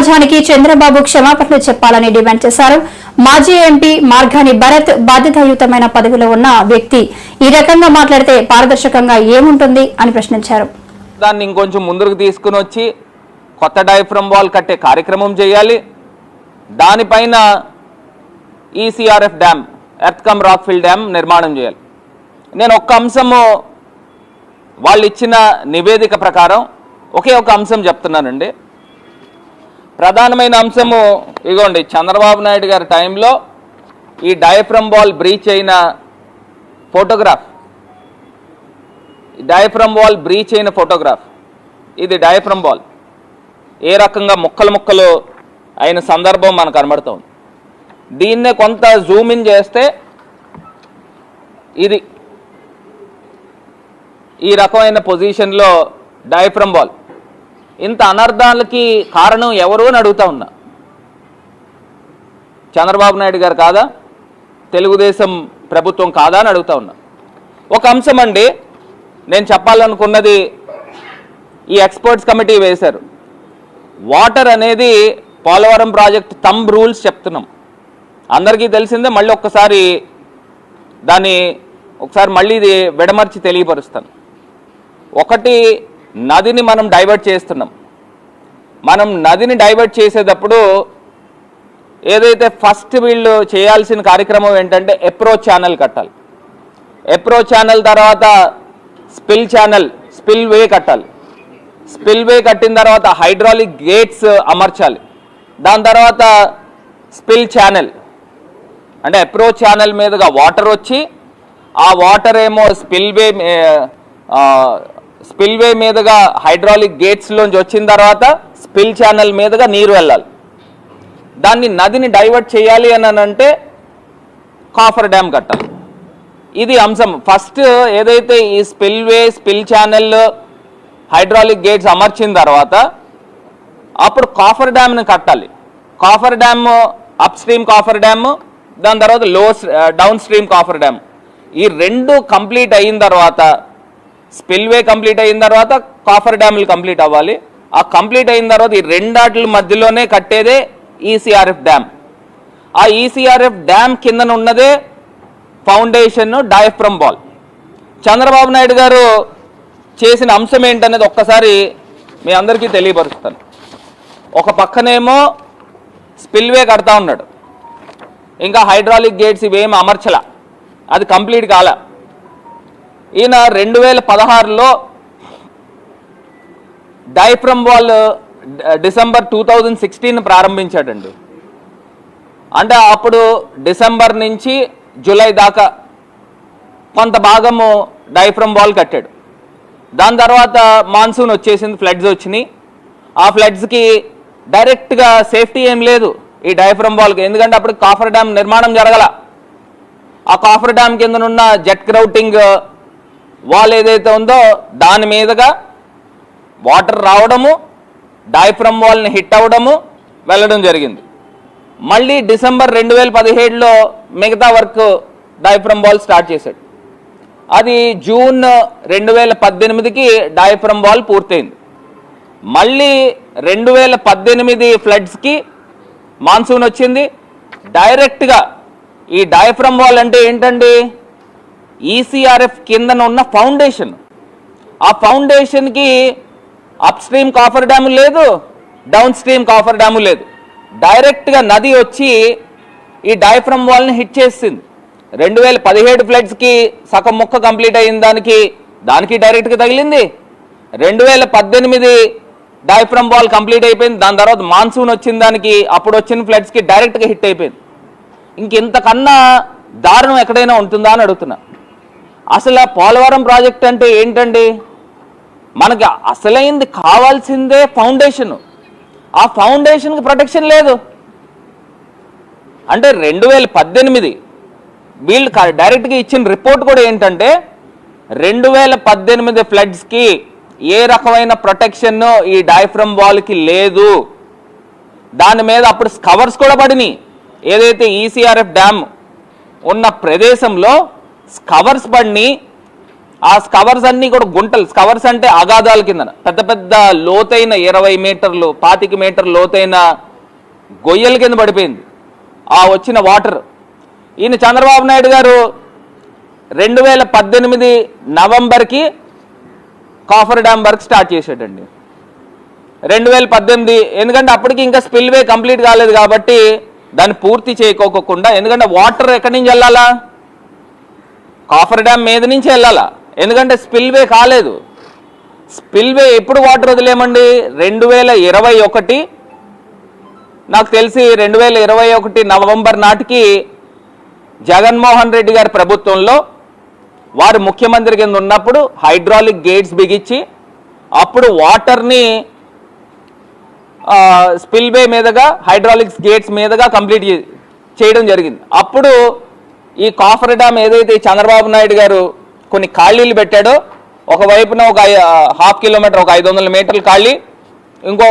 సమాజానికి చంద్రబాబు క్షమాపణలు చెప్పాలని డిమాండ్ చేశారు. మాజీ ఎంపీ మార్గాని భరత్ బాధ్యతాయుతమైన పదవిలో ఉన్న వ్యక్తి ఈ రకంగా మాట్లాడితే పారదర్శకంగా ఏముంటుంది అని ప్రశ్నించారు. దాన్ని ఇంకొంచెం ముందుకు తీసుకుని వచ్చి కొత్త డైఫ్రమ్ వాల్ కట్టే కార్యక్రమం చేయాలి. దానిపైన ECRF dam earth cum rockfill dam నిర్మాణం చేయాలి. నేను ఒక్క అంశము వాళ్ళు ఇచ్చిన నివేదిక ప్రకారం ఒకే ఒక అంశం చెప్తున్నానండి. ప్రధానమైన అంశము ఇగోండి చంద్రబాబు నాయుడు గారి టైంలో ఈ డయఫ్రమ్ వాల్ బ్రీచ్ అయిన ఫోటోగ్రాఫ్. డయఫ్రమ్ వాల్ బ్రీచ్ అయిన ఫోటోగ్రాఫ్. ఇది డయఫ్రమ్ వాల్. ఏ రకంగా ముక్కలు ముక్కలు అయిన సందర్భం మనకు కనబడుతుంది. దీన్నే కొంత జూమ్ ఇన్ చేస్తే ఇది ఈ రకమైన పొజిషన్లో డయఫ్రమ్ బాల్ ఇంత అనర్థాలకి కారణం ఎవరు అని అడుగుతా ఉన్నా. చంద్రబాబు నాయుడు గారు కాదా? తెలుగుదేశం ప్రభుత్వం కాదా అని అడుగుతా ఉన్నా. ఒక అంశం అండి నేను చెప్పాలనుకున్నది ఈ ఎక్స్పర్ట్స్ కమిటీ వేశారు. వాటర్ అనేది పోలవరం ప్రాజెక్ట్ తంబ్ రూల్స్ చెప్తున్నాం. అందరికీ తెలిసిందే మళ్ళీ ఒక్కసారి దాన్ని ఒకసారి మళ్ళీ ఇది విడమర్చి తెలియపరుస్తాను. ఒకటి నదిని మనం డైవర్ట్ చేస్తున్నాం. మనం నదిని డైవర్ట్ చేసేటప్పుడు ఏదైతే ఫస్ట్ వీళ్ళు చేయాల్సిన కార్యక్రమం ఏంటంటే ఎప్రోచ్ ఛానల్ కట్టాలి. ఎప్రోచ్ ఛానల్ తర్వాత స్పిల్ ఛానల్ స్పిల్ వే కట్టాలి. స్పిల్ వే కట్టిన తర్వాత హైడ్రాలిక్ గేట్స్ అమర్చాలి. దాని తర్వాత స్పిల్ ఛానల్ అంటే అప్రోచ్ ఛానల్ మీదుగా వాటర్ వచ్చి ఆ వాటర్ ఏమో స్పిల్ వే స్పిల్వే మీదుగా హైడ్రాలిక్ గేట్స్లోంచి వచ్చిన తర్వాత స్పిల్ ఛానల్ మీదుగా నీరు వెళ్ళాలి. దాన్ని నదిని డైవర్ట్ చేయాలి అని అంటే కాఫర్ డ్యామ్ కట్టాలి. ఇది అంశం. ఫస్ట్ ఏదైతే ఈ spillway spill channel hydraulic gates అమర్చిన తర్వాత అప్పుడు కాఫర్ డ్యామ్ని కట్టాలి. Coffer dam upstream coffer dam దాని తర్వాత లో డౌన్ స్ట్రీమ్ కాఫర్ డ్యామ్. ఈ రెండు కంప్లీట్ అయిన తర్వాత స్పిల్వే కంప్లీట్ అయిన తర్వాత కాఫర్ డ్యామ్లు కంప్లీట్ అవ్వాలి. ఆ కంప్లీట్ అయిన తర్వాత ఈ రెండాట్ల మధ్యలోనే కట్టేదే ఈసీఆర్ఎఫ్ డ్యామ్. ఆ ఈసీఆర్ఎఫ్ డ్యామ్ కిందన ఉన్నదే foundation diaphragm wall Chandrababu Naidu గారు చేసిన అంశం ఏంటనేది ఒక్కసారి మీ అందరికీ తెలియపరుస్తాను. ఒక పక్కనేమో స్పిల్వే కడతా ఉన్నాడు. ఇంకా హైడ్రాలిక్ గేట్స్ ఇవేమి అమర్చల. అది కంప్లీట్ కాల. ఈయన రెండు వేల పదహారులో డైఫ్రమ్ వాళ్ళు డిసెంబర్ టూ థౌజండ్ సిక్స్టీన్ ప్రారంభించాడండి. అంటే అప్పుడు డిసెంబర్ నుంచి జూలై దాకా కొంత భాగము డైఫ్రమ్ వాల్ కట్టాడు. దాని తర్వాత మాన్సూన్ వచ్చేసింది ఫ్లడ్స్ వచ్చినాయి. ఆ ఫ్లడ్స్కి డైరెక్ట్గా సేఫ్టీ ఏం లేదు ఈ డైఫ్రమ్ వాల్కి. ఎందుకంటే అప్పుడు కాఫర్ డ్యామ్ నిర్మాణం జరగల. ఆ కాఫర్ డ్యామ్ కిందనున్న జెట్ క్రౌటింగ్ వాల్ ఏదైతే ఉందో దాని మీదుగా వాటర్ రావడము డైఫ్రమ్ వాల్ని హిట్ అవ్వడము వెళ్ళడం జరిగింది. మళ్ళీ డిసెంబర్ రెండు వేల పదిహేడులో మిగతా వర్క్ డైఫ్రమ్ వాల్ స్టార్ట్ చేశాడు. అది జూన్ రెండు వేల పద్దెనిమిదికి డైఫ్రమ్ వాల్ పూర్తయింది. మళ్ళీ రెండు వేల పద్దెనిమిది ఫ్లడ్స్కి మాన్సూన్ వచ్చింది. డైరెక్ట్గా ఈ డైఫ్రమ్ వాల్ అంటే ఏంటండి? ఈసీఆర్ఎఫ్ కిందన ఉన్న ఫౌండేషన్. ఆ ఫౌండేషన్కి అప్ స్ట్రీమ్ కాఫర్ డ్యాము లేదు డౌన్ స్ట్రీమ్ కాఫర్ డ్యాము లేదు. డైరెక్ట్గా నది వచ్చి ఈ డైఫ్రమ్ వాల్ని హిట్ చేసింది. రెండు వేల పదిహేడు ఫ్లడ్స్కి సగం ముక్క కంప్లీట్ అయిన దానికి దానికి డైరెక్ట్గా తగిలింది. రెండు వేల పద్దెనిమిది డైఫ్రమ్ వాల్ కంప్లీట్ అయిపోయింది. దాని తర్వాత మాన్సూన్ వచ్చిన దానికి అప్పుడు వచ్చిన ఫ్లడ్స్కి డైరెక్ట్గా హిట్ అయిపోయింది. ఇంకెంతకన్నా దారుణం ఎక్కడైనా ఉంటుందా అని అడుగుతున్నా. అసలు పోలవరం ప్రాజెక్ట్ అంటే ఏంటండి? మనకి అసలైంది కావాల్సిందే ఫౌండేషన్. ఆ ఫౌండేషన్కి ప్రొటెక్షన్ లేదు. అంటే రెండు వేల పద్దెనిమిది వీళ్ళు డైరెక్ట్గా ఇచ్చిన రిపోర్ట్ కూడా ఏంటంటే రెండు వేల పద్దెనిమిది ఫ్లడ్స్కి ఏ రకమైన ప్రొటెక్షన్ ఈ డైఫ్రమ్ వాల్కి లేదు. దాని మీద అప్పుడు కవర్స్ కూడా పడినాయి. ఏదైతే ఈసీఆర్ఎఫ్ డ్యామ్ ఉన్న ప్రదేశంలో స్కవర్స్ పడిని ఆ స్కవర్స్ అన్ని కూడా గుంటలు. స్కవర్స్ అంటే అగాధాల కింద పెద్ద పెద్ద లోతైన ఇరవై మీటర్లు పాతిక మీటర్లు లోతైన గొయ్యల కింద పడిపోయింది. ఆ వచ్చిన వాటర్. ఈయన చంద్రబాబు నాయుడు గారు రెండు వేల పద్దెనిమిది నవంబర్కి కాఫర్ డ్యామ్ వర్క్ స్టార్ట్ చేసాడండి రెండు వేల పద్దెనిమిది ఎందుకంటే అప్పటికి ఇంకా స్పిల్వే కంప్లీట్ కాలేదు కాబట్టి దాన్ని పూర్తి చేయకోకుండా ఎందుకంటే వాటర్ ఎక్కడి నుంచి వెళ్ళాలా? కాఫర్ డ్యామ్ మీద నుంచి వెళ్ళాలా? ఎందుకంటే స్పిల్వే కాలేదు. స్పిల్వే ఎప్పుడు వాటర్ వదిలేమండి రెండు వేల ఇరవై ఒకటి. నాకు తెలిసి రెండు వేల ఇరవై ఒకటి నవంబర్ నాటికి జగన్మోహన్ రెడ్డి గారి ప్రభుత్వంలో వారు ముఖ్యమంత్రి కింద ఉన్నప్పుడు హైడ్రాలిక్ గేట్స్ బిగించి అప్పుడు వాటర్ని స్పిల్వే మీదుగా హైడ్రాలిక్స్ గేట్స్ మీదుగా కంప్లీట్ చేయడం జరిగింది. అప్పుడు ఈ కాఫర్ డ్యామ్ ఏదైతే చంద్రబాబు నాయుడు గారు కొన్ని ఖాళీలు పెట్టాడో ఒకవైపున ఒక హాఫ్ కిలోమీటర్ ఒక ఐదు వందల మీటర్లు ఖాళీ ఇంకో